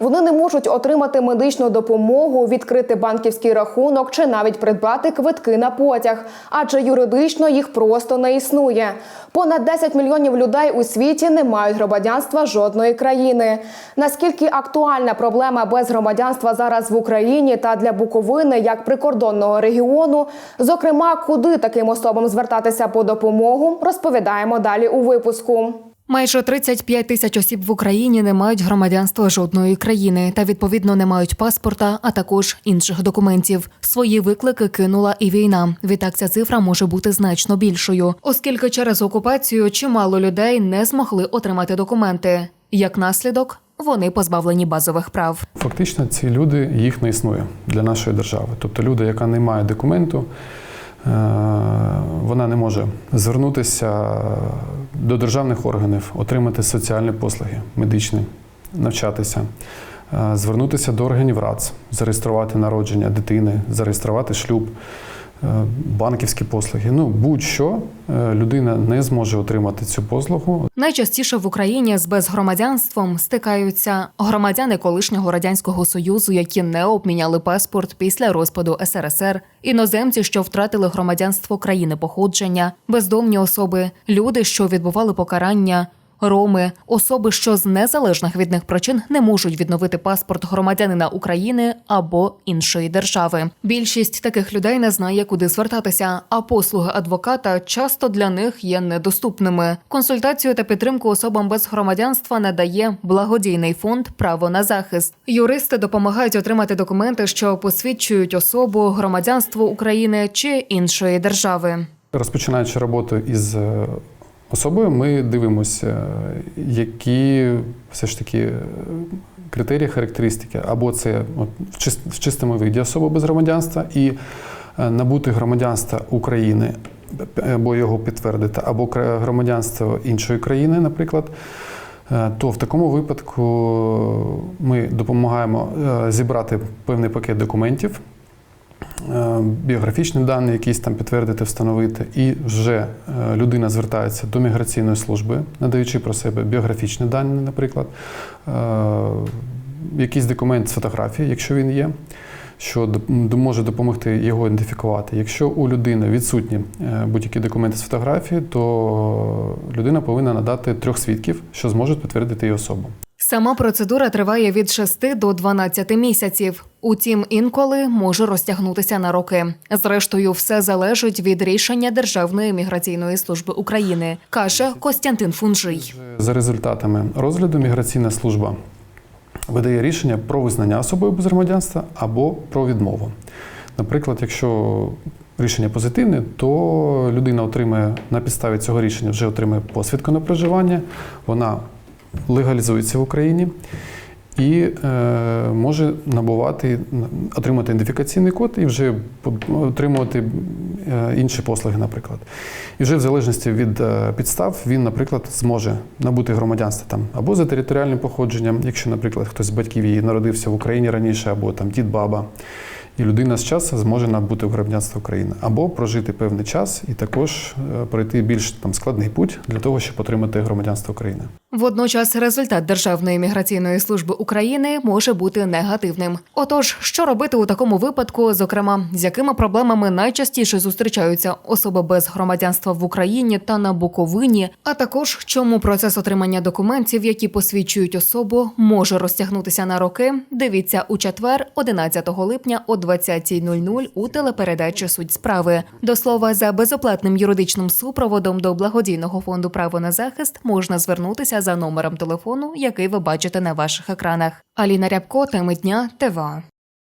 Вони не можуть отримати медичну допомогу, відкрити банківський рахунок чи навіть придбати квитки на потяг, адже юридично їх просто не існує. Понад 10 мільйонів людей у світі не мають громадянства жодної країни. Наскільки актуальна проблема без громадянства зараз в Україні та для Буковини як прикордонного регіону, зокрема, куди таким особам звертатися по допомогу, розповідаємо далі у випуску. Майже 35 тисяч осіб в Україні не мають громадянства жодної країни та відповідно не мають паспорта, а також інших документів. Свої виклики кинула і війна. Відтак ця цифра може бути значно більшою, оскільки через окупацію чимало людей не змогли отримати документи. Як наслідок, вони позбавлені базових прав. Фактично, ці люди їх не існує для нашої держави. Тобто, люди, яка не має документу, вона не може звернутися до державних органів, отримати соціальні послуги, медичні, навчатися, е, звернутися до органів РАЦ, зареєструвати народження дитини, зареєструвати шлюб. Е, Банківські послуги, ну будь-що е, людина не зможе отримати цю послугу Найчастіше в Україні з безгромадянством стикаються громадяни колишнього радянського союзу, які не обміняли паспорт після розпаду СРСР, іноземці, що втратили громадянство країни походження, бездомні особи, люди, що відбували покарання. Роми, особи, що з незалежних від них причин не можуть відновити паспорт громадянина України або іншої держави. Більшість таких людей не знає, куди звертатися, а послуги адвоката часто для них є недоступними. Консультацію та підтримку особам без громадянства надає благодійний фонд Право на захист. Юристи допомагають отримати документи, що посвідчують особу, громадянство України чи іншої держави. Розпочинаючи роботу із е, особою, ми дивимося, е, які все ж таки е, критерії, характеристики. Або це от, в чис- в чистому виді особа без громадянства і е, набути громадянства України, або його підтвердити, або громадянство іншої країни, наприклад. Е, То в такому випадку ми допомагаємо е, зібрати певний пакет документів, е, біографічні дані, якісь там підтвердити, встановити, і вже е, людина звертається до міграційної служби, надаючи про себе біографічні дані, наприклад, е, якийсь документ з фотографії, якщо він є. Що може допомогти його ідентифікувати. Якщо у людини відсутні е, будь-які документи з фотографії, то людина повинна надати трьох свідків, що зможуть підтвердити її особу. Сама процедура триває від 6 до 12 місяців. Утім, інколи може розтягнутися на роки. Зрештою, все залежить від рішення Державної міграційної служби України, каже Костянтин Фунжий. За результатами розгляду міграційна служба видає рішення про визнання особою без громадянства або про відмову. Наприклад, якщо рішення позитивне, то людина отримає на підставі цього рішення вже отримає посвідку на проживання, вона легалізується в Україні і е, може набувати, отримати ідентифікаційний код і вже отримувати е, інші послуги, наприклад. І вже в залежності від е, підстав він, наприклад, зможе набути громадянство там або за територіальним походженням, якщо, наприклад, хтось з батьків її народився в Україні раніше, або там дід, баба. І людина з часу зможе набути громадянство України або прожити певний час і також е, пройти більш там складний путь для того, щоб отримати громадянство України. Водночас результат Державної міграційної служби України може бути негативним. Отож, що робити у такому випадку, зокрема, з якими проблемами найчастіше зустрічаються особи без громадянства в Україні та на Буковині, а також чому процес отримання документів, які посвідчують особу, може розтягнутися на роки. Дивіться у четвер, 11 липня о 20.00 у телепередачі Суть справи. До слова, за безоплатним юридичним супроводом до благодійного фонду право на захист можна звернутися за номером телефону, який ви бачите на ваших екранах. Аліна Рябко, теми дня ТВА.